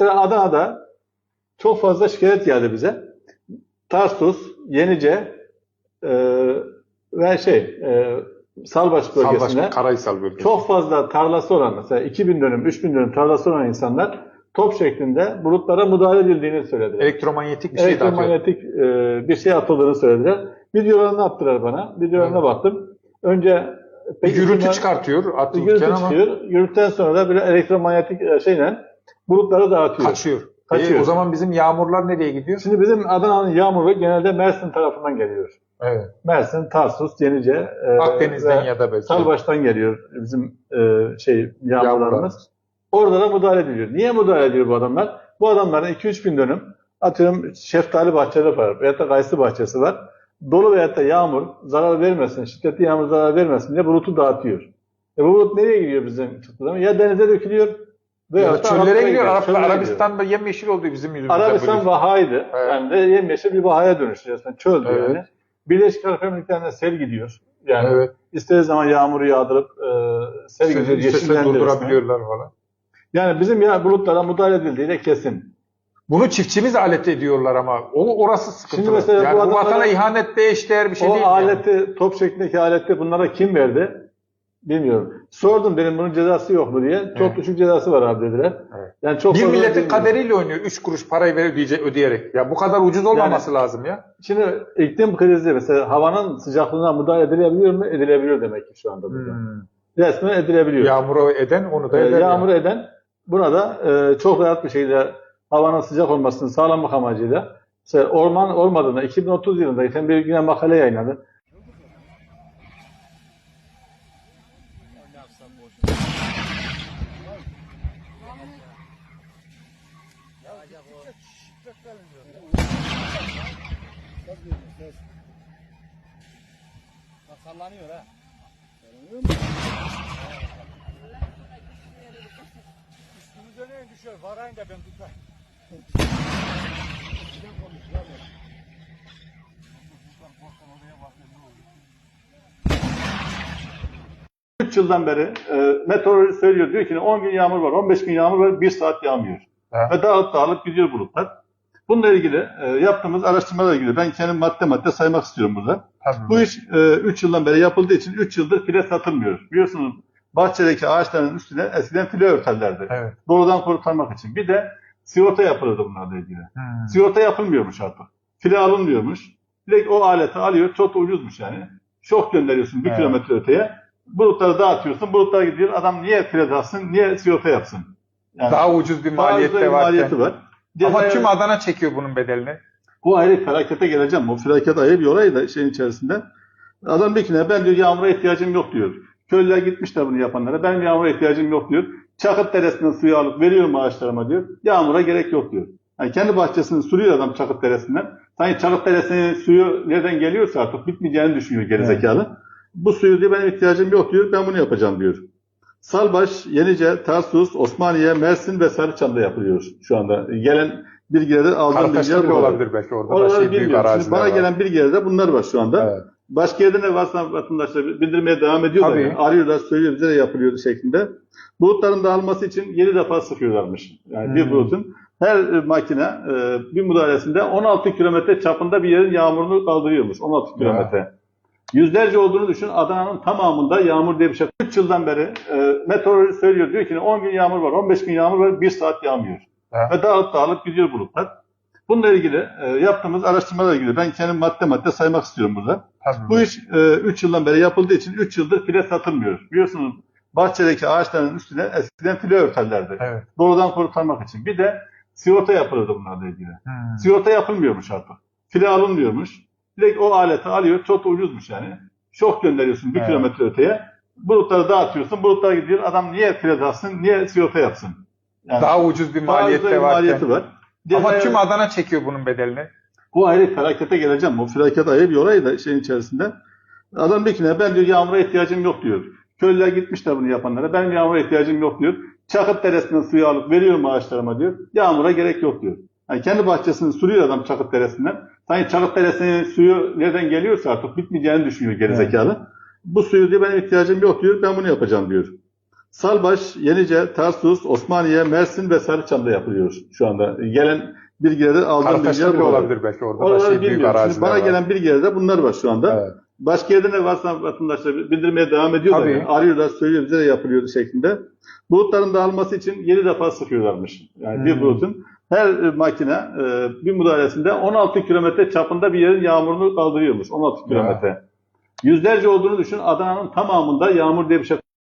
Mesela Adana'da çok fazla şikayet geldi bize. Tarsus, Yenice e, ve şey e, Salbaş bölgesinde Salbaş, Karahisar bölgesi. çok fazla tarlası olan mesela 2000 dönüm, 3000 dönüm tarlası olan insanlar top şeklinde bulutlara müdahale edildiğini söylediler. Elektromanyetik bir şey. Elektromanyetik e, bir şey atıldığını söylediler. Videolarını attılar bana. Videolarına Evet. baktım. Önce Bir gürültü ihtimal- çıkartıyor bir gürültü ama çıkıyor. Gürültüden sonra da böyle elektromanyetik e, şeyle bulutları dağıtıyor. kaçıyor. Kaçıyor. E, o zaman bizim yağmurlar nereye gidiyor? Şimdi bizim Adana'nın yağmuru genelde Mersin tarafından geliyor. Evet. Mersin, Tarsus, Yenice e, Akdeniz'den ve ya da belki. Salbaş'tan geliyor bizim e, şey yağmurlarımız. Yağmurlar. Orada da müdahale ediliyor. Niye müdahale ediyor bu adamlar? Bu adamların 2-3 bin dönüm atıyorum şeftali bahçeleri var veyahut da kayısı bahçesi var. Dolu veyahut da yağmur zarar vermesin, şiddetli yağmur zarar vermesin diye bulutu dağıtıyor. E bu bulut nereye gidiyor bizim çıktığı zaman? Ya denize dökülüyor Ya da da çöllere gidiyor. Arap, çöllere gidiyor. Arabistan'da yemyeşil oldu bizim yüzümüzden. Arabistan böyle. vahaydı. Evet. Yani de yemyeşil bir vahaya dönüştü resmen. Çöldü Evet. yani. Birleşik Arap Emirlikleri'nde sel gidiyor. Yani Evet. istediği zaman yağmuru yağdırıp e, sel gidiyor, durdurabiliyorlar falan. Yani bizim ya bulutlara müdahale edildiği de kesin. Bunu çiftçimiz alet ediyorlar ama o orası sıkıntılı. Şimdi mesela yani bu bu, adamlara- vatana ihanetle eşdeğer bir şey o değil. yani. aleti, top şeklindeki aleti bunlara kim verdi? Bilmiyorum. Sordum dedim bunun cezası yok mu diye. Çok Evet. düşük cezası var abi dediler. Evet. Yani çok Bir fazla milletin bilmiyorum. kaderiyle oynuyor. Üç kuruş parayı ver ödeyecek, ödeyerek. Ya bu kadar ucuz olmaması lazım ya. Şimdi iklim krizi mesela havanın sıcaklığına müdahale edilebiliyor mu? Edilebiliyor demek ki şu anda burada. Hmm. Resmen edilebiliyor. Yağmuru eden onu da Ee, eder. yağmur yani. eden buna da e, çok rahat bir şekilde havanın sıcak olmasını sağlamak amacıyla mesela orman olmadığında 2030 yılında geçen bir yine makale yayınladı. Sallanıyor ha. Üstümüze ne düşüyor? Varayın da ben tutayım. 3 yıldan beri e, meteoroloji söylüyor diyor ki 10 gün yağmur var, 15 gün yağmur var, 1 saat yağmıyor. Ha. Ve dağılıp dağılıp gidiyor bulutlar. Bununla ilgili e, yaptığımız araştırmalarla ilgili ben kendim madde madde saymak istiyorum burada. Tabii. Bu iş 3 yıldan beri yapıldığı için 3 yıldır file satılmıyor. Biliyorsunuz bahçedeki ağaçların üstüne eskiden file örterlerdi. Evet. Doğrudan kurtarmak için. Bir de sigorta yapılırdı bunlarla ilgili. Hmm. Sigorta yapılmıyormuş artık. File alınmıyormuş. Direkt o aleti alıyor. Çok da ucuzmuş yani. Şok gönderiyorsun bir Evet. kilometre öteye. Bulutları dağıtıyorsun. Bulutlar gidiyor. Adam niye file taksın? Niye sigorta yapsın? Yani Daha ucuz bir ucuz bir var. maliyeti var. Ama Diğer- tüm Adana çekiyor bunun bedelini. bu ayrı felakete geleceğim. O felaket ayrı bir olay da şeyin içerisinde. Adam bir kine ben diyor yağmura ihtiyacım yok diyor. Köylüler gitmişler bunu yapanlara. Ben yağmura ihtiyacım yok diyor. Çakıt Deresi'nden suyu alıp veriyorum ağaçlarıma diyor. Yağmura gerek yok diyor. Yani kendi bahçesini suluyor adam Çakıt Deresi'nden. Sanki Çakıt Deresi'nin suyu nereden geliyorsa artık bitmeyeceğini düşünüyor gerizekalı. Bu suyu diyor benim ihtiyacım yok diyor. Ben bunu yapacağım diyor. Salbaş, Yenice, Tarsus, Osmaniye, Mersin ve Sarıçam'da yapılıyor şu anda. Gelen bilgileri aldığım bilgiler bu. olabilir belki orada da Oraları şey büyük. Şimdi bana var. gelen bilgilerde bunlar var şu anda. Evet. Başka yerde ne varsa vatandaşlar bildirmeye devam ediyorlar. Tabii. Yani. Arıyorlar, söylüyor bize de yapılıyor şeklinde. Bulutların dağılması için 7 defa sıkıyorlarmış. Yani bir Hmm. bulutun her e, makine e, bir müdahalesinde 16 kilometre çapında bir yerin yağmurunu kaldırıyormuş. 16 kilometre. Yüzlerce olduğunu düşün. Adana'nın tamamında yağmur diye bir şey. 3 yıldan beri e, meteoroloji söylüyor. Diyor ki 10 gün yağmur var, 15 gün yağmur var, 1 saat yağmıyor. Ha. Ve dağılıp dağılıp gidiyor bulutlar. Bununla ilgili e, yaptığımız araştırmalarla ilgili ben kendim madde madde saymak istiyorum burada. Tabii. Bu iş 3 yıldan beri yapıldığı için 3 yıldır file satılmıyor. Biliyorsunuz bahçedeki ağaçların üstüne eskiden file örterlerdi. Evet. Doğrudan kurtarmak için. Bir de sigorta yapılırdı bunlarla ilgili. Hmm. Sigorta yapılmıyormuş artık. File alınmıyormuş. Direkt o aleti alıyor. Çok da ucuzmuş yani. Şok gönderiyorsun bir Evet. kilometre öteye. Bulutları dağıtıyorsun. Bulutlar gidiyor. Adam niye file taksın? Niye sigorta yapsın? Yani Daha ucuz bir maliyette bir var. maliyeti var. Ama tüm Adana çekiyor bunun bedelini. bu ayrı felakete geleceğim. O felaket ayrı bir olay da şeyin içerisinde. Adam bir kine ben diyor yağmura ihtiyacım yok diyor. Köylüler gitmişler bunu yapanlara. Ben yağmura ihtiyacım yok diyor. Çakıt Deresi'nden suyu alıp veriyorum ağaçlarıma diyor. Yağmura gerek yok diyor. Yani kendi bahçesini suluyor adam Çakıt Deresi'nden. Sanki Çakıt Deresi'nin suyu nereden geliyorsa artık bitmeyeceğini düşünüyor gerizekalı. Bu suyu diyor benim ihtiyacım yok diyor. Ben bunu yapacağım diyor. Salbaş, Yenice, Tarsus, Osmaniye, Mersin ve Sarıçam'da yapılıyor şu anda. Gelen bilgileri aldığım bilgiler bile olabilir belki orada da Oraları şey büyük. Şimdi bana var. gelen bilgilerde bunlar var şu anda. Evet. Başka yerde ne varsa vatandaşlar bildirmeye devam ediyorlar. Tabii. Yani arıyorlar, söylüyor bize de yapılıyor şeklinde. Bulutların dağılması için 7 defa sıkıyorlarmış. Yani bir Hmm. bulutun her e, makine e, bir müdahalesinde 16 kilometre çapında bir yerin yağmurunu kaldırıyormuş. 16 kilometre. Yüzlerce olduğunu düşün. Adana'nın tamamında yağmur diye bir şey